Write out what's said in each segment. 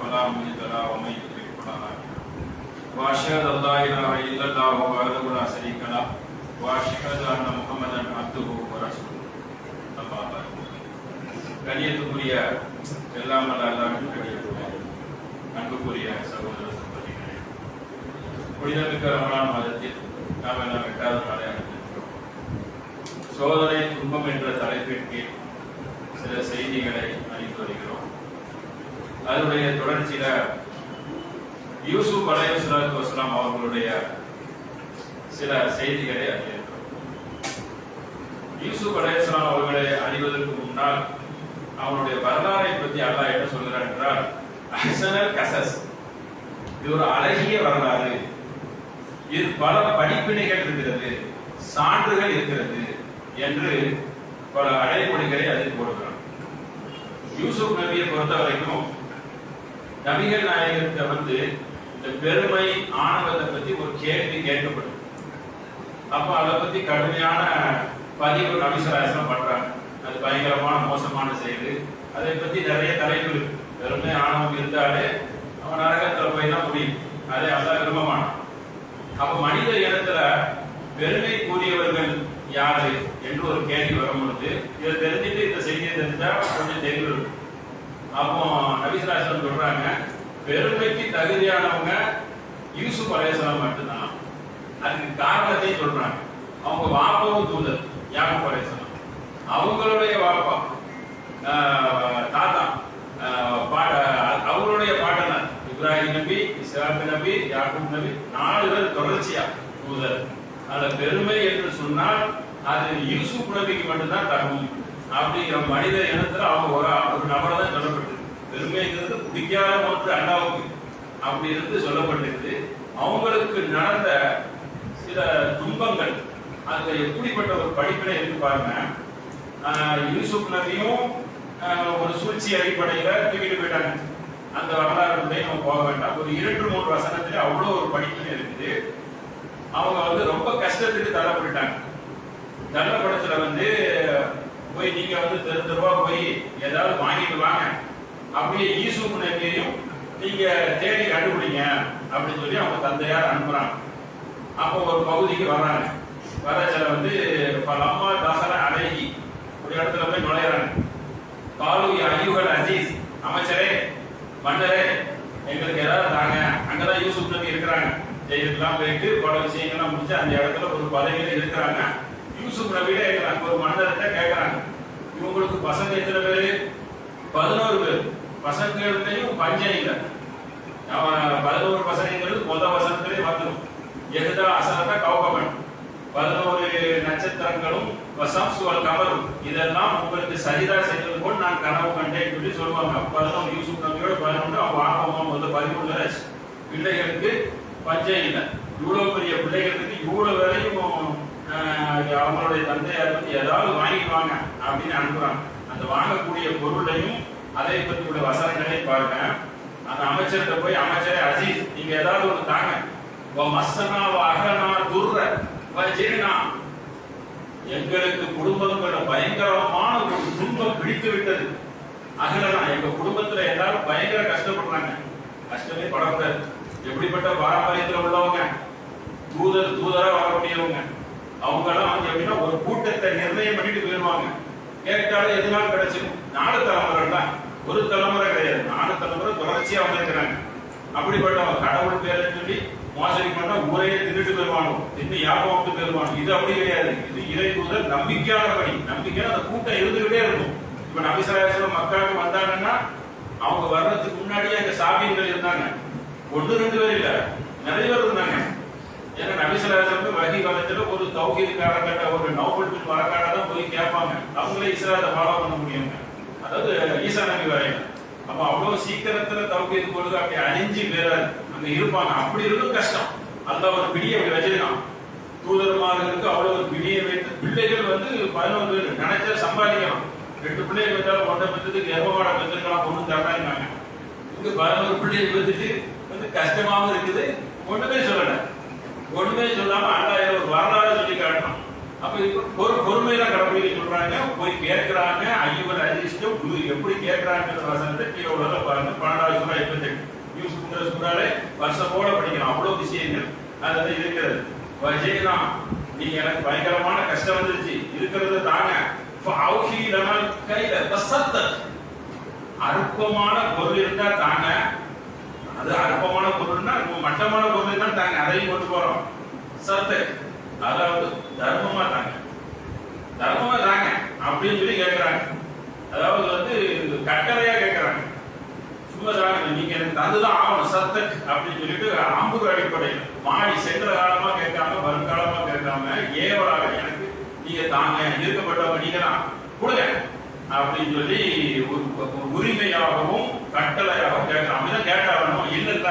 فلا مضل له ومن يضلل فلا هادي له واشهد ان لا اله الا الله وحده لا شريك له واشهد ان محمدا عبده ورسوله اما بعد கண்ணியத்துக்குரிய எல்லாம் எல்லாருக்கும் கண்ணியத்துக்குரிய அன்புக்குரிய சகோதர சம்பதிகளே புனிதமிக்க ரமணான் மாதத்தில் நாம் எல்லாம் எட்டாவது நாளை அடைந்திருக்கிறோம் சோதனை துன்பம் என்ற தலைப்பின் கீழ் சில செய்திகளை அறிந்து வருகிறோம். அதனுடைய தொடர்ச்சியில யூசுப் அலைஹி ஸலாத்து அவர்களுடைய சில செய்திகளை அறிந்திருக்கிறோம் யூசுப் அலைஹிஸ்ஸலாம் அவர்களை அறிவதற்கு முன்னால் அவனுடைய வரலாறை பற்றி அல்லாஹ் என்ன சொல்கிறார் என்றால் அசனல் கசஸ். இது ஒரு அழகிய வரலாறு. இது பல படிப்பினைகள் இருக்கிறது சான்றுகள் இருக்கிறது என்று பல அழைப்பொழிகளை அதில் போடுகிறான். யூசுப் நபியை பொறுத்த வரைக்கும் நபிகள் நாயகத்தை வந்து இந்த பெருமை ஆணவத்தை பத்தி ஒரு கேள்வி கேட்கப்படும். அப்ப அதை பத்தி கடுமையான பதிவு நபிசராசனம் பண்றாங்க. அது பயங்கரமான மோசமான செயல். அதை பத்தி நிறைய தலைப்பு இருக்கு பெருமை ஆணவம் இருந்தாலே அவன் நரகத்துல போய் தான் முடியும். அதே அல்லாஹ் விரும்ப அப்ப மனித இனத்துல பெருமை கூறியவர்கள் யாரு? என்று ஒரு கேள்வி வரும் பொழுது இதை தெரிஞ்சுட்டு இந்த செய்தியை தெரிஞ்சா கொஞ்சம் தெளிவு இருக்கும். அப்போ நபிசராசனம் சொல்றாங்க பெருமைக்கு தகுதியானவங்க யூசுப் அலையாசலம் மட்டும்தான். அதுக்கு காரணத்தையும் சொல்றாங்க. அவங்க வாப்பாவும் தூதர் யாக்கும் அலையாசலம் அவங்களுடைய வாப்பா ஆஹ், தாத்தா பாட அவருடைய அவங்களுடைய இப்ராஹிம் நபி இஸ்லாம் நபி யாகூப் நபி நாலு பேர் தொடர்ச்சியா தூதர். அதுல பெருமை என்று சொன்னால் அது யூசுப் நபிக்கு மட்டும்தான் தகும் அப்படிங்கிற மனித இனத்துல அவங்க ஒரு ஒரு நபரை தான் சொல்லப்பட்டிருக்கு பெருமைங்கிறது பிடிக்காத ஒன்று அண்ணாவுக்கு அப்படி இருந்து சொல்லப்பட்டிருக்கு. அவங்களுக்கு நடந்த சில துன்பங்கள் அதுல எப்படிப்பட்ட ஒரு படிப்பினை இருக்கு பாருங்க. யூசுப் நபியும் ஒரு சூழ்ச்சி அடிப்படையில தூக்கிட்டு போயிட்டாங்க. அந்த வரலாறு வந்து நம்ம போக வேண்டாம். ஒரு இரண்டு மூன்று வசனத்துல அவ்வளோ ஒரு படிப்பினை இருக்குது. அவங்க வந்து ரொம்ப கஷ்டத்துக்கு தள்ளப்பட்டுட்டாங்க. தள்ளப்படத்துல வந்து போய் நீங்க வந்து தெரு தெருவா போய் ஏதாவது வாங்கிட்டு வாங்க. அப்படியே யூசுப் நபியையும் நீங்க தேடி கண்டுபிடிங்க அப்படின்னு சொல்லி அவங்க தந்தையார் அனுப்புறாங்க. அப்போ ஒரு பகுதிக்கு வர்றாங்க. வரச்சில வந்து பலம்மா தசர அழகி ஒரு இடத்துல போய் நுழையிறாங்க. காலு ஐயுகள் அசீஸ் அமைச்சரே மன்னரே எங்களுக்கு ஏதாவது தாங்க. அங்கதான் யூசுப் நபி இருக்கிறாங்க. ஜெயிலுக்குலாம் போயிட்டு பல விஷயங்கள்லாம் முடிச்சு அந்த இடத்துல ஒரு பதவியில இருக்கிறாங்க. யூசுப் நபியில எங்க ஒரு மன்னர்கிட்ட கேட்கறாங்க இவங்களுக்கு பசங்க எத்தனை பேரு? பதினோரு பேர். பசங்கள்லையும் பஞ்சம் இல்லை. அவன் பதினோரு பசங்கிறது முத வசனத்திலே வந்துடும் எகுதா அசனத்தை கௌகமன் பதினோரு நட்சத்திரங்களும் வசம்சுவல் கமரும். இதெல்லாம் உங்களுக்கு சரிதா செய்தது போல் நான் கனவு கண்டேன் சொல்லி சொல்லுவாங்க. பதினொன்று யூசுப் நபியோட பதினொன்று அவங்க ஆகமா வந்து பதிமூணு பிள்ளைகளுக்கு பஞ்சம் இல்லை. இவ்வளவு பெரிய பிள்ளைகளுக்கு இவ்வளவு வரையும் அவங்களுடைய தந்தையார் வந்து ஏதாவது வாங்கிடுவாங்க அப்படின்னு அனுப்புறாங்க. அந்த வாங்கக்கூடிய பொருளையும் அதை பற்றி உள்ள வசனங்களையும் பாருங்க. அந்த அமைச்சர்கிட்ட போய் அமைச்சரே அஜீஸ் நீங்க ஏதாவது ஒரு தாங்க. வ எங்களுக்கு குடும்பங்கள பயங்கரமான ஒரு துன்பம் பிடித்து விட்டது. அகலனா எங்க குடும்பத்துல எல்லாரும் பயங்கர கஷ்டப்படுறாங்க. கஷ்டமே படக்கூடாது. எப்படிப்பட்ட பாரம்பரியத்துல உள்ளவங்க? தூதர் தூதரா வரக்கூடியவங்க அவங்க எல்லாம் வந்து எப்படின்னா ஒரு கூட்டத்தை நிர்ணயம் பண்ணிட்டு போயிருவாங்க கேட்டாலும் எதுனாலும் கிடைச்சிடும் நாலு தலைமுறை ஒரு தலைமுறை கிடையாது. நாலு தலைமுறை தொடர்ச்சியா வந்திருக்கிறாங்க. அப்படிப்பட்டவங்க கடவுள் பேரை சொல்லி மோசடி பண்ணா ஊரையே தின்னுட்டு போயிருவானோ தின்னு யாபம் போயிருவானோ இது அப்படி கிடையாது. இது இறை முதல் நம்பிக்கையான பணி நம்பிக்கையான அந்த கூட்டம் இருந்துகிட்டே இருக்கும். இப்ப நபிசராசனம் மக்களுக்கு வந்தாங்கன்னா அவங்க வர்றதுக்கு முன்னாடியே அங்க சாமியங்கள் இருந்தாங்க. ஒன்று ரெண்டு பேர் இல்ல. நிறைய பேர் இருந்தாங்க. ஏன்னா நபிசராசனுக்கு வகி காலத்துல ஒரு தௌஹீதுக்காரங்கிட்ட ஒரு நௌபல் பின் தான் போய் கேட்பாங்க. அவங்களே இஸ்லாத்தை ஃபாலோ பண்ண முடியுங்க. அதாவது ஈசா நபி வரையும் அப்ப அவ்வளவு சீக்கிரத்துல தௌஹீது பொழுது அப்படி அழிஞ்சு பேராது அங்க இருப்பாங்க. அப்படி இருக்கும் கஷ்டம். அந்த ஒரு பிடியை அப்படி வச்சிருக்கான் தூதர்மார்களுக்கு அவ்வளவு ஒரு பிடியை வைத்து பிள்ளைகள் வந்து பதினோரு பேர் நினைச்சா சம்பாதிக்கலாம். ரெண்டு பிள்ளைகள் வந்தாலும் ஒன்றை பெற்றதுக்கு எருமமாட பெற்றிருக்கலாம் ஒன்றும் தரலாங்க இங்க பதினோரு பிள்ளைகள் பெற்றுட்டு வந்து கஷ்டமாவும் இருக்குது. ஒண்ணுமே சொல்லலை. ஒண்ணுமே சொல்லாம அல்லாஹ் ஒரு வரலாறு சொல்லி காட்டணும். அப்ப இப்ப பொறு பொறுமையில கடைபிடிக்க சொல்றாங்க போய் கேட்கிறாங்க ஐயவர் அதிர்ஷ்டம் குரு எப்படி கேட்கிறாங்கிற வசனத்தை கீழே உள்ள பாருங்க. பன்னெண்டாவது சூறா இருபத்தி யூசுப்ங்கிற சூறாலே போல படிக்கணும். அவ்வளவு விஷயங்கள் அதுல இருக்கிறது. வஜேனா நீ எனக்கு பயங்கரமான கஷ்டம் வந்துருச்சு. இருக்கிறத தாங்க. கையில அற்பமான பொருள் இருந்தா தாங்க அது அற்பமான பொருள்னா நம்ம மட்டமான பொருள் தான் தாங்க அதையும் கொண்டு போறோம். சத்து அதாவது தர்மமா தாங்க. தர்மமா தாங்க அப்படின்னு சொல்லி கேட்கறாங்க அதாவது வந்து கட்டளையா கேட்கறாங்க சும்மா தாங்க நீங்க எனக்கு தந்துதான் ஆகணும் சத்து அப்படின்னு சொல்லிட்டு அம்புக்கு அடிப்படையில். மாடி சென்ற காலமா கேட்காம வருங்காலமா கேட்காம ஏவலாக எனக்கு நீங்க தாங்க இருக்கப்பட்டவங்க நீங்க தான் கொடுங்க. அப்படின்னு சொல்லி ஒரு உரிமையாகவும் கட்டளையாகவும் கேட்கணும் அப்படிதான் கேட்டாலும் இல்ல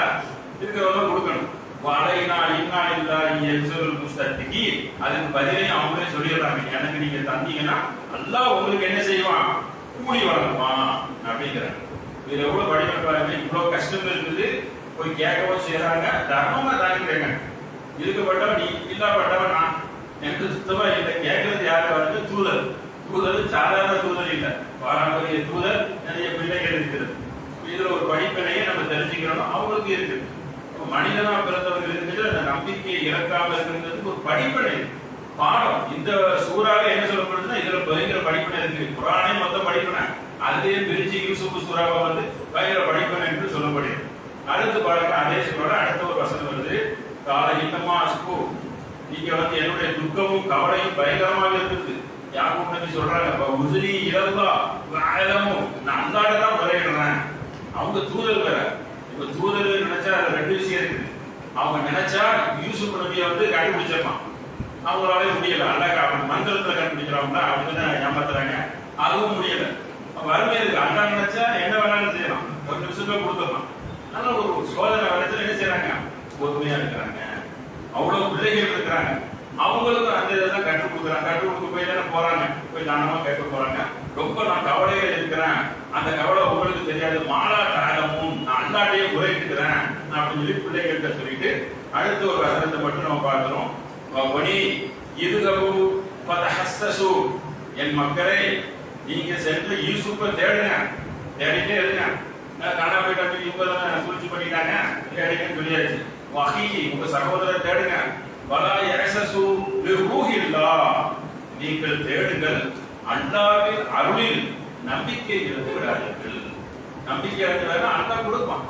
இருக்கிறவங்க கொடுக்கணும். வலைனா இன்னா இல்லா எல்சல் புஸ்தத்துக்கு அதுக்கு பதிலையும் அவங்களே சொல்லிடுறாங்க. எனக்கு நீங்க தந்தீங்கன்னா நல்லா உங்களுக்கு என்ன செய்வான்? கூலி வழங்குவான் அப்படிங்கிறாங்க. இது எவ்வளவு படிக்க பாருங்க. இவ்வளவு கஷ்டம் இருக்குது. போய் கேட்கவும் செய்யறாங்க தர்மமா இதுக்கு பட்டா நீ இல்லாப்பட்டவன் நான். எனக்கு சுத்தமா இல்லை. கேட்கறது யாரு? வந்து தூதர். தூதர் சாதாரண தூதர் இல்லை. பாரம்பரிய தூதர் நிறைய பிள்ளைகள் இருக்குது இதுல ஒரு படிப்பினையை நம்ம தெரிஞ்சுக்கிறோம். அவங்களுக்கு இருக்கு மனிதனா பிறந்தவர்கள் இருக்கிறது அந்த நம்பிக்கையை இழக்காம இருக்கிறதுக்கு ஒரு படிப்பினை. பாடம். இந்த சூறாக என்ன சொல்லப்படுதுன்னா இதுல பயங்கர படிப்பினை இருக்கு. குரானே மொத்தம் படிப்பினை. அதுலயே பிரிச்சு யூசுப் சூறாவை வந்து பயங்கர படிப்பினை என்று சொல்லப்படுது அடுத்து பாருங்க அதே சூறால அடுத்த ஒரு வசனம் வருது. கால இன்னமா அஸ்கு நீங்க வந்து என்னுடைய துக்கமும் கவலையும் பயங்கரமாக இருக்குது. யாக்கும் நபி சொல்றாங்க? "வ உஸ்ரி இலல்லா வஅலமு நான் அந்த தான் வரையிடுறேன் அவங்க தூதர் வேற. இப்ப தூதர் நினைச்சா அதுல ரெண்டு விஷயம் இருக்கு. அவங்க நினைச்சா யூசுப் நபியை வந்து கண்டுபிடிச்சிடலாம். அவங்களால முடியல. அல்லாஹ் அவன் மந்திரத்துல கண்டுபிடிக்கிறாங்க அப்படின்னு ஏமாத்துறாங்க. அதுவும் முடியல. வறுமை இருக்கு. அண்ணா நினைச்சா என்ன வேணாலும் செய்யலாம். ஒரு நிமிஷத்துல கொடுத்துடலாம். ஆனா ஒரு சோதனை வரத்துல என்ன செய்யறாங்க பொறுமையா இருக்கிறாங்க. அவ்வளவு பிள்ளைகள் இருக்கிறாங்க. அவங்களுக்கும் அந்த இதெல்லாம் கற்றுக் கொடுக்குறாங்க. கற்றுக் கொடுக்க போறாங்க போய் தானமா கேட்க போறாங்க. ரொம்ப நான் கவலையில இருக்கிறேன். அந்த கவலை உங்களுக்கு தெரியாது. மாலா காலமும் நான் அல்லாட்டையே உரைக்கிறேன் அப்படின்னு சொல்லி பிள்ளைகள்கிட்ட சொல்லிட்டு அடுத்து ஒரு வசனத்தை மட்டும் நம்ம பார்க்கிறோம். ஒனி இதுகபு பதஹஸ்தசு. என் மக்களை நீங்க சென்று யூசுப்பை தேடுங்க. தேடிட்டே இருங்க. நான் காணாம போயிட்டு இவங்க தான் சூழ்ச்சி பண்ணிட்டாங்க. தேடிங்கன்னு சொல்லியாச்சு. வகி உங்க சகோதரர் தேடுங்க. வலா எசசு ரூஹில்லா நீங்கள் தேடுங்கள் அல்லாஹ்வின் அருளில் நம்பிக்கை இழந்து விடாதீர்கள் நம்பிக்கை இழந்துனா அல்லாஹ் கொடுப்பான்.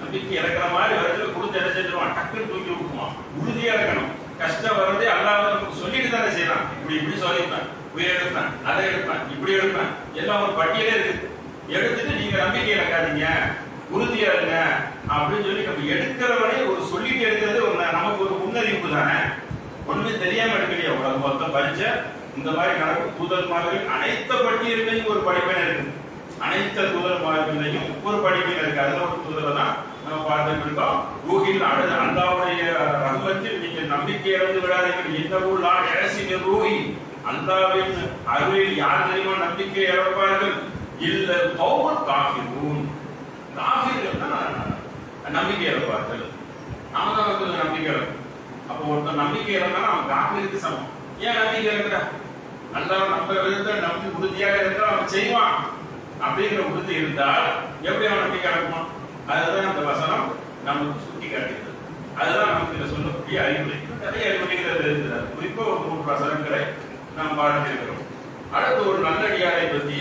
நம்பிக்கை இறக்குற மாதிரி வரத்துல கொடுத்து என்ன செஞ்சிருவான்? டக்குன்னு தூக்கி விட்டுருவான் உறுதியா இருக்கணும் கஷ்டம் வர்றதே அல்லாஹ் நமக்கு சொல்லிட்டு தானே செய்யலாம் இப்படி இப்படி சொல்லியிருப்பேன். உயிர் எடுப்பேன். அதை எடுப்பேன். இப்படி எடுப்பேன். எல்லாம் ஒரு பட்டியலே இருக்கு. எடுத்துட்டு நீங்க நம்பிக்கை இழக்காதீங்க. உறுதியா இருங்க அப்படின்னு சொல்லி நம்ம எடுக்கிறவனே ஒரு சொல்லிட்டு எடுக்கிறது ஒரு நமக்கு ஒரு முன்னறிவிப்பு தானே? ஒண்ணுமே தெரியாம எடுக்கலையா. உலகம் மொத்தம் பரிச்ச இந்த மாதிரி நடக்கும் தூதர்மார்கள் அனைத்து பட்டியலையும் ஒரு படிப்பினை இருக்கு. அனைத்து தூதர்மார்களையும் ஒரு படிப்பினை இருக்கு. அதுல ஒரு தூதரை தான் நம்ம பார்த்துட்டு இருக்கோம். ரூஹில் அடுத்த அல்லாவுடைய ரஹ்மத்தில் நீங்கள் நம்பிக்கை இழந்து விடாதீர்கள். இந்த ஊர்லா இழசி ரூஹி. அல்லாவின் அருளில் யார் தெரியுமா நம்பிக்கை இழப்பார்கள்? இல்ல பௌர் காஃபிரூன். தான் நம்பிக்கை இழப்பார்கள். நாம தான் வந்து நம்பிக்கை இழப்போம். அப்போ ஒருத்தன் நம்பிக்கை இழந்தா அவன் காஃபிருக்கு சமம். ஏன் நம்பிக்கை இழக்கிறா அல்லாஹ் நம்ம விருந்த நம்பி உறுதியாக இருந்தால் அவன் செய்வான். அப்படிங்கிற உறுதி இருந்தால் எப்படி அவன் நம்பிக்கை இழக்குமா அதுதான் அந்த வசனம் நமக்கு சுட்டி காட்டுகிறது. அதுதான் நமக்கு இதில் சொல்லக்கூடிய அறிவுரை. நிறைய அறிவுரைகள் இருக்கிறார் குறிப்பாக ஒரு மூன்று வசனங்களை நாம் பார்த்திருக்கிறோம் அடுத்து ஒரு நல்லடியாரை பற்றி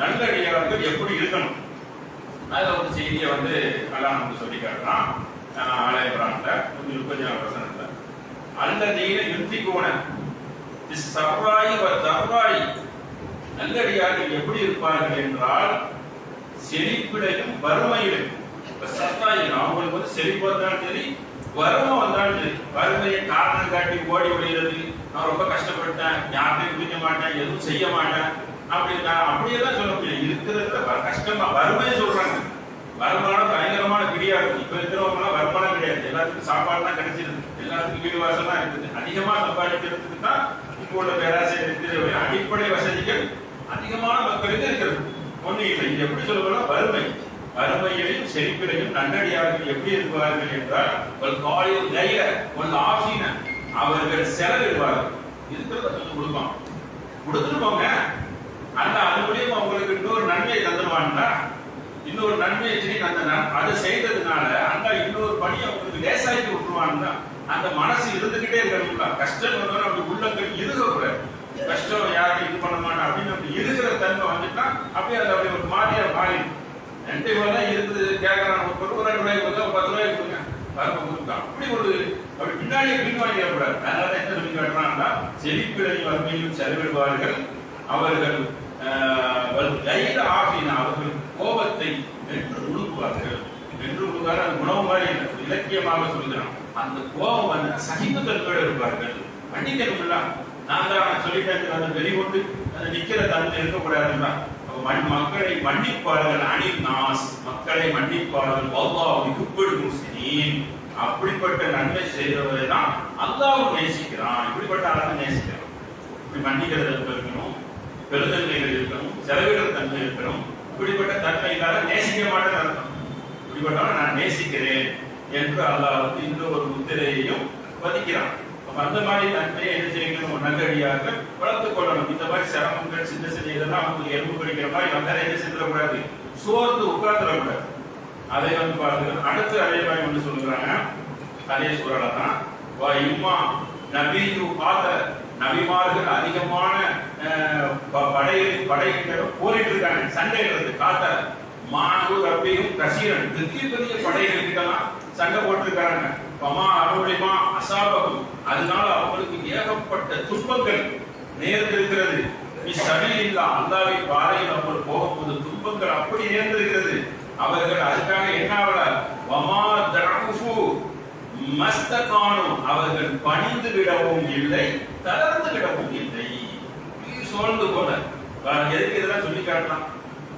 நல்லடியார்கள் எப்படி இருக்கணும்? அதுல ஒரு செய்தியை வந்து நல்லா நமக்கு சொல்லி காட்டலாம் ஆலய பிராண்ட கொஞ்சம் முப்பத்தி வசனத்தில் அல்லதீன யுத்திகோன சர்வாயி தர்வாயி நல்லடியார்கள் எப்படி இருப்பார்கள் என்றால் செழிப்பிடையும் வறுமையிலும் இப்ப சத்தாயி அவங்களுக்கு வந்து செழிப்பு வந்தாலும் சரி வறுமை வந்தாலும் சரி. வறுமையை காரணம் காட்டி ஓடி ஒழிகிறது நான் ரொம்ப கஷ்டப்பட்டேன் யார்கிட்டையும் குடிக்க மாட்டேன் எதுவும் செய்ய மாட்டேன். அப்படி நான் அப்படியெல்லாம் சொல்ல முடியாது. இருக்கிறதுல கஷ்டமா வறுமையை சொல்றாங்க. வருமானம் பயங்கரமான கிடியா இருக்கும். இப்ப இருக்கிறவங்க வருமானம் கிடையாது. எல்லாத்துக்கும் சாப்பாடு தான் கிடைச்சிருக்கு எல்லாத்துக்கும் வீடு வாசல் தான் இருக்குது. அதிகமா சம்பாதிக்கிறதுக்கு தான் இப்போ பேராசிரியர் அடிப்படை வசதிகள் அதிகமான மக்களுக்கு இருக்கிறது. ஒண்ணு இல்லை. இது எப்படி சொல்லணும்னா வறுமை. வறுமையிலையும் செழிப்பிலையும் நன்னடியார்கள் எப்படி இருப்பார்கள் என்றால் ஒரு காலையில் கைய ஒரு ஆசீன அவர்கள் செலவிடுவார்கள். இருக்கிறத கொஞ்சம் கொடுப்பான் கொடுத்துட்டு போங்க. அந்த அது மூலியம் அவங்களுக்கு இன்னொரு நன்மையை தந்துடுவான்டா இன்னொரு நன்மையை சரி அந்த அதை செய்ததுனால அந்த இன்னொரு பணியை அவங்களுக்கு லேசாக்கி விட்டுருவான்னா அந்த மனசு இருந்துகிட்டே இருக்கணும்ல கஷ்டம் வந்தாலும் அப்படி உள்ளங்கள் இருகக்கூடாது. கஷ்டம் யாரும் இது பண்ண மாட்டேன் அப்படின்னு அப்படி இருக்கிற தன்மை வந்துட்டா அப்படியே அது அப்படி ஒரு மாதிரியா மாறி ரெண்டு ரூபா தான் இருக்குது கேட்கறான் ஒரு பத்து ரூபாய் ரூபாய் கொடுத்தா பத்து ரூபாய் கொடுங்க. பருப்பு கொடுத்தா. அப்படி ஒரு அப்படி பின்னாடியே பின்வாங்கிடக்கூடாது அதனால என்ன சொல்லி காட்டுறாங்கன்னா செழிப்பிழை வறுமையும் செலவிடுவார்கள். அவர்கள் கையில் ஆகின அவர்கள் கோபத்தை வென்று உழுக்குவார்கள். வென்று உழுவார் அது உணவு மாதிரி இலக்கியமாக சொல்கிறான் அந்த கோபம் வந்து சகிப்புத்தன்மையோடு இருப்பார்கள் மன்னிக்கணும்ல நான் தான் சொல்லிட்டேன் அந்த வெளிகொண்டு அந்த நிக்கிற தன்மை இருக்கக்கூடாதுன்னா மண் மக்களை மன்னிப்பார்கள் அணி நாஸ் மக்களை மன்னிப்பார்கள். அல்லாஹ் இப்படி முஸ்லீம் அப்படிப்பட்ட நன்மை செய்தவரை தான் அல்லாவும் நேசிக்கிறான். இப்படிப்பட்ட ஆளை நேசிக்கிறான். இப்படி மன்னிக்கிறது இருக்கணும் பெருதன்மைகள் இருக்கணும் செலவிடுற தன்மை இருக்கணும். இப்படிப்பட்ட தன்மை இல்லாத நேசிக்க மாட்டேன்னு அர்த்தம். இப்படிப்பட்டவன் நான் நேசிக்கிறேன். என்று அல்லாஹ் வந்து இந்த ஒரு முத்திரையையும் பதிக்கிறான். அப்ப அந்த மாதிரி தன்மையை என்ன செய்யணும்? நல்லடியாக வளர்த்துக் கொள்ளணும். இந்த மாதிரி சிரமங்கள் சின்ன சின்ன இதெல்லாம் அவங்களுக்கு எலும்பு கிடைக்கிற மாதிரி வந்தாலும் என்ன செஞ்சிடக்கூடாது? சோர்ந்து உட்கார்ந்துடக்கூடாது. அதை வந்து பார்த்து அடுத்து அதே மாதிரி ஒன்று சொல்லுறாங்க அதே சூழலை தான் வா இம்மா நபியு பார்த்த நபிமார்கள் அதிகமான அஹ், ப- படையில் போரிட்டு இருக்காங்க. சண்டை காத்த. மாணவர் ரப்பையும் கசீரன். பெரிய பெரிய படைகள் இருக்கலாம். சண்டை போட்டிருக்காங்க பமா அருளிமா அசாபகம். அதனால அவங்களுக்கு ஏகப்பட்ட துன்பங்கள் நேர்ந்திருக்கிறது நீ சபையில்லா அல்லாவை பாறையில் அவர்கள் போகும்போது துன்பங்கள் அப்படி நேர்ந்திருக்கிறது அவர்கள் அதுக்காக என்ன ஆகல வமா தரகுஃபு மஸ்தகானும் அவர்கள் பணிந்து விடவும் இல்லை தளர்ந்து விடவும் இல்லை. சோழ்ந்து போனார் போல எதுக்கு இதெல்லாம் சொல்லி காட்டலாம்?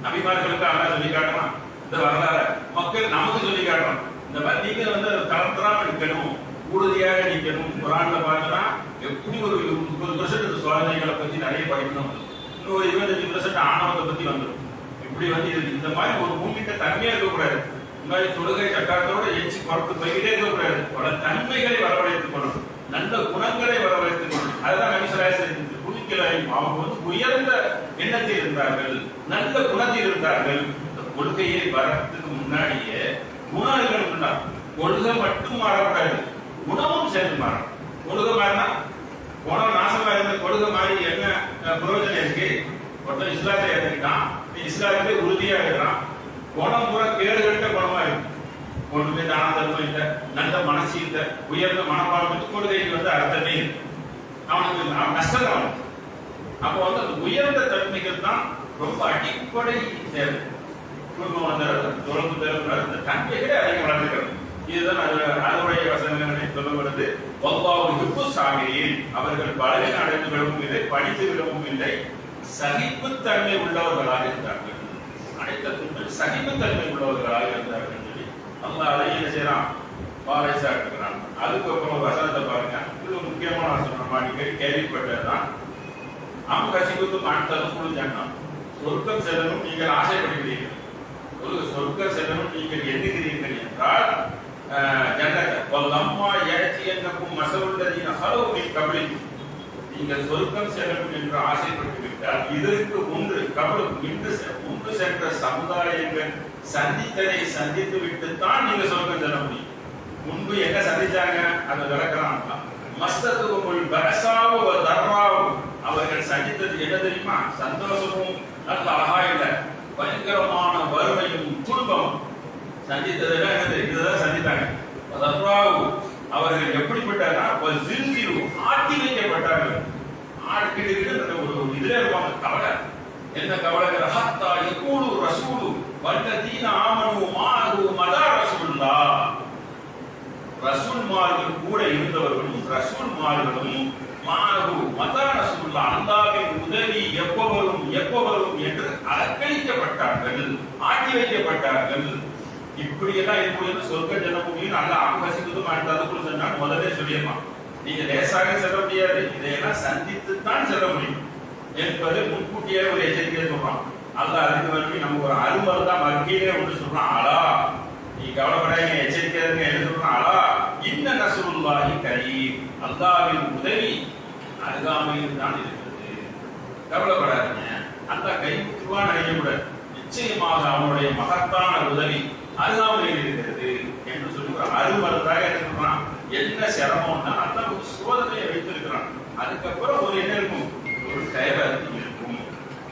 நபிமார்களுக்கு அல்லாஹ் சொல்லி காட்டலாம். இந்த வரலாறு மக்கள் நமக்கு சொல்லி காட்டலாம். இந்த மாதிரி நீங்க வந்து தளர்த்தராம நிக்கணும். உறுதியாக நிக்கணும். குரான்ல பார்த்தா எப்படி ஒரு முப்பது பர்சன்ட் சோதனைகளை பத்தி நிறைய படிக்கணும். இன்னும் ஒரு இருபத்தஞ்சு பர்சன்ட் ஆணவத்தை பத்தி வந்துடும் இப்படி வந்து இது- இந்த மாதிரி ஒரு பூமிக்கு தன்மையா இருக்கக்கூடாது. இந்த மாதிரி தொழுகை சட்டத்தோட எச்சு குறைத்து போய்கிட்டே இருக்கக்கூடாது. பல தன்மைகளை வரவழைத்துக் கொள்ளணும். நல்ல குணங்களை வரவழைத்துக் கொள்ளணும். அதுதான் நபிசராசன் குளிக்கலை அவங்க வந்து உயர்ந்த எண்ணத்தில் இருந்தார்கள். நல்ல குணத்தில் இருந்தார்கள். இந்த கொள்கையை வரத்துக்கு முன்னாடியே குணங்கள் இருந்தார் கொள்கை மட்டும் மாறக்கூடாது உணவும் சேர்ந்து மாறும் கொள்கை மாறினா உணவு நாசமா இருந்த கொள்கை மாதிரி என்ன பிரயோஜனம் இருக்கு? ஒருத்தன் இஸ்லாத்தை எடுத்துக்கிட்டான் நீ இஸ்லாத்திலே உறுதியா இருக்கிறான். குணம் பூரா கேடு கட்ட குணமா இருக்கு. ஒன்றுமே தான தர்மம் இல்லை. நல்ல மனசு இல்லை. உயர்ந்த மனப்பான்மை கொள்கைக்கு வந்து அர்த்தமே இல்லை. அவனுக்கு நஷ்டம் அவனுக்கு. அப்போ வந்து அந்த உயர்ந்த தன்மைகள் தான் ரொம்ப அடிப்படை தேவை. குடும்பம் வந்து தொடர்ந்து தேவை அந்த தன்மைகளே அதிகம் வளர்ந்துக்கிறது இதுதான் அதனுடைய வசனங்களை சொல்லப்படுது. ஒவ்வாறு ஹிப்பு சாமியில் அவர்கள் பலவீன அடைந்து விடவும் இல்லை படித்து விடவும் இல்லை. சகிப்புத்தன்மை உள்ளவர்களாக இருந்தார்கள். அனைத்த துன்பம் சகிப்புத்தன்மை உள்ளவர்களாக இருந்தார்கள் சொல்லி அல்லாஹ் அதை என்ன செய்யறான்? பாறை சாட்டுகிறான் அதுக்கப்புறம் வசனத்தை பாருங்க. இது முக்கியமான வசனம். நம்ம அடிக்கடி கேள்விப்பட்டதுதான். ஆம் கசிபுக்கும் அனைத்தரும் ஜன்னம் சொர்க்கம் செல்லணும் நீங்கள் ஆசைப்படுகிறீர்கள். ஒரு சொர்க்க செல்லணும் நீங்கள் எண்ணுகிறீர்கள் என்றால் அஹ், ஜன்னத வல்லம்மா ஏற்றி என்னக்கும் மசவுள்ளதின ஹலோவின் கபலி நீங்கள் சொர்க்கம் செல்லணும் என்று ஆசைப்பட்டு விட்டால் இதற்கு முன்று கபலும் இன்று செ- முன்பு சென்ற சமுதாயங்கள் சந்தித்ததை சந்தித்து விட்டு தான் நீங்க சொர்க்கம் செல்ல முடியும். முன்பு என்ன சந்திச்சாங்க? அதை விளக்கலாம் மஸ்தத்துவமுள் பரசாவு தர்ராவு. அவர்கள் சந்தித்தது என்ன தெரியுமா? சந்தோஷமும் நல்ல அழகா இல்லை. பயங்கரமான வறுமையும் துன்பம் சந்தித்ததெல்லாம் என்னது? இதுதான் சந்தித்தாங்க தர்ராவு அவர்கள் எப்படிப்பட்டாங்கன்னா ஒரு ஆட்டி வைக்கப்பட்டார்கள் ஆட்டிக்கிட்டு ஒரு இதுல இருப்பாங்க. கவலை. என்ன கவலை? ரஹத்தா எக்கூடு ரசூலு வல்லதீன ஆமனு மானு மதா ரசூல்லா ரசூல் மார்கள் கூட இருந்தவர்களும் ரசூல் மார்களும் மதா மதானசுல்லா அல்லாவின் உதவி எப்ப வரும் எப்போ வரும் என்று அலக்களிக்கப்பட்டார்கள் ஆட்டி வைக்கப்பட்டார்கள். இப்படி எல்லாம் இருக்கும்போது சொர்க்க ஜனபூமியில் நல்ல ஆகசிப்பதும் அடுத்ததுக்குள்ள சொன்னால் முதலே சொல்லிடலாம் நீங்க லேசாக செல்ல முடியாது இதையெல்லாம் சந்தித்து தான் செல்ல முடியும் என்பது முன்கூட்டியே ஒரு எச்சரிக்கை சொல்றான். அல்ல அதுக்கு வரைக்கும் நமக்கு ஒரு அலுவல் தான் மாற்றி ஒன்று சொல்றான். அலா நீ கவலைப்படாதீங்க எச்சரிக்கை இருங்க என்ன சொல்றான்? அலா இன்ன நசுருல்லாஹி கரீம். அல்லாவின் உதவி அருகாமையில் தான் இருக்கிறது. கவலைப்படாதீங்க. அந்த கை குத்துவான் அறியக்கூடாது நிச்சயமாக அவனுடைய மகத்தான உதவி அருகாமையில் இருக்கிறது என்று சொல்லி ஒரு அருமருந்தாக என்ன என்ன சிரமம்னா அல்லாஹ் ஒரு சோதனையை வைத்திருக்கிறான். அதுக்கப்புறம் ஒரு என்ன இருக்கும்? ஒரு கைரத்து இருக்கும்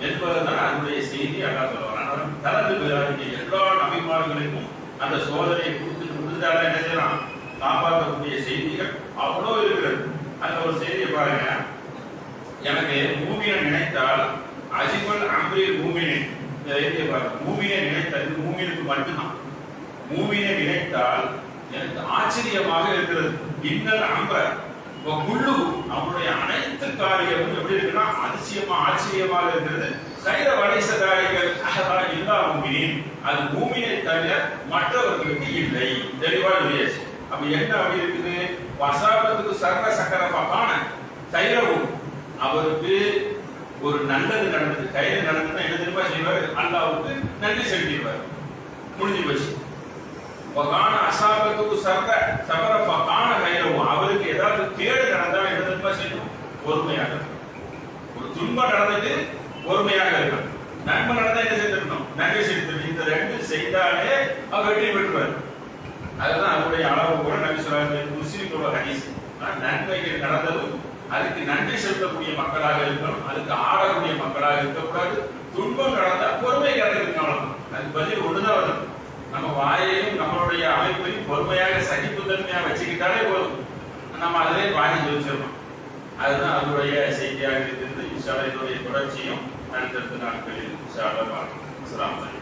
என்பதுதான் அதனுடைய செய்தி அல்லாஹ் சொல்லுவான் தனது பிறகு எல்லா நபிமார்களுக்கும் அந்த சோதனையை கொடுத்து கொடுத்தால என்ன செய்யலாம்? காப்பாற்றக்கூடிய செய்திகள் அவ்வளோ இருக்கிறது. அந்த ஒரு செய்தியை பாருங்க. எனக்கு பூமியை நினைத்தால் அஜிபல் அம்ரில் பூமியை இந்த செய்தியை பாருங்க. பூமியை நினைத்தால் இது மட்டும்தான். பூமியை நினைத்தால் எனக்கு ஆச்சரியமாக இருக்கிறது. இன்னல் அம்ப குள்ளு அவனுடைய அனைத்து காரியமும் எப்படி இருக்குன்னா அதிசயமா ஆச்சரியமாக இருக்கிறது. சைத வடைச காரியங்கள் அகதா இல்லா பூமியின் அது பூமியை தவிர மற்றவர்களுக்கு இல்லை. தெளிவாக சொல்லியாச்சு. அப்ப என்ன அப்படி இருக்குது? வசாபத்துக்கு சர்வ சக்கர பகான கைரவும் அவருக்கு ஒரு நல்லது நடந்தது. கையில நடந்ததுன்னா என்ன திரும்ப செய்வார்? அல்லாவுக்கு நன்றி செலுத்திடுவார். முடிஞ்சு போச்சு. வகான அசாபத்துக்கு சர்வ சபர பகான கைரவும் அவருக்கு ஏதாவது கேடு நடந்தா என்ன திரும்ப செய்யணும்? பொறுமையாக ஒரு துன்பம் நடந்தது பொறுமையாக இருக்கணும். நன்மை நடந்தா என்ன செஞ்சிருக்கணும் நன்றி செலுத்தணும். இந்த ரெண்டு செய்தாலே அவர் வெற்றி பெற்றுவார் அதுதான் அவருடைய அளவு கூட நபி சொல்லாங்க முஸ்லிம்களோட ஹதீஸ். நன்மைகள் நடந்ததும் அதுக்கு நன்றி செலுத்தக்கூடிய மக்களாக இருக்கணும் அதுக்கு ஆடக்கூடிய மக்களாக இருக்கக்கூடாது. துன்பம் கடந்தால் பொறுமை கடந்த இருக்கணும் அது பதில் ஒன்றுதான் வரும் நம்ம வாயையும் நம்மளுடைய அமைப்பையும் பொறுமையாக சகிப்புத்தன்மையா வச்சுக்கிட்டாலே போதும். நம்ம அதிலே வாங்கி ஜெயிச்சிடணும். அதுதான் அதனுடைய செய்தியாக இருக்கிறது. இன்ஷால்லா இதனுடைய தொடர்ச்சியும் அடுத்தடுத்த நாட்களில் இன்ஷால்லா பார்க்கலாம் அஸ்ஸலாமு அலைக்கும்.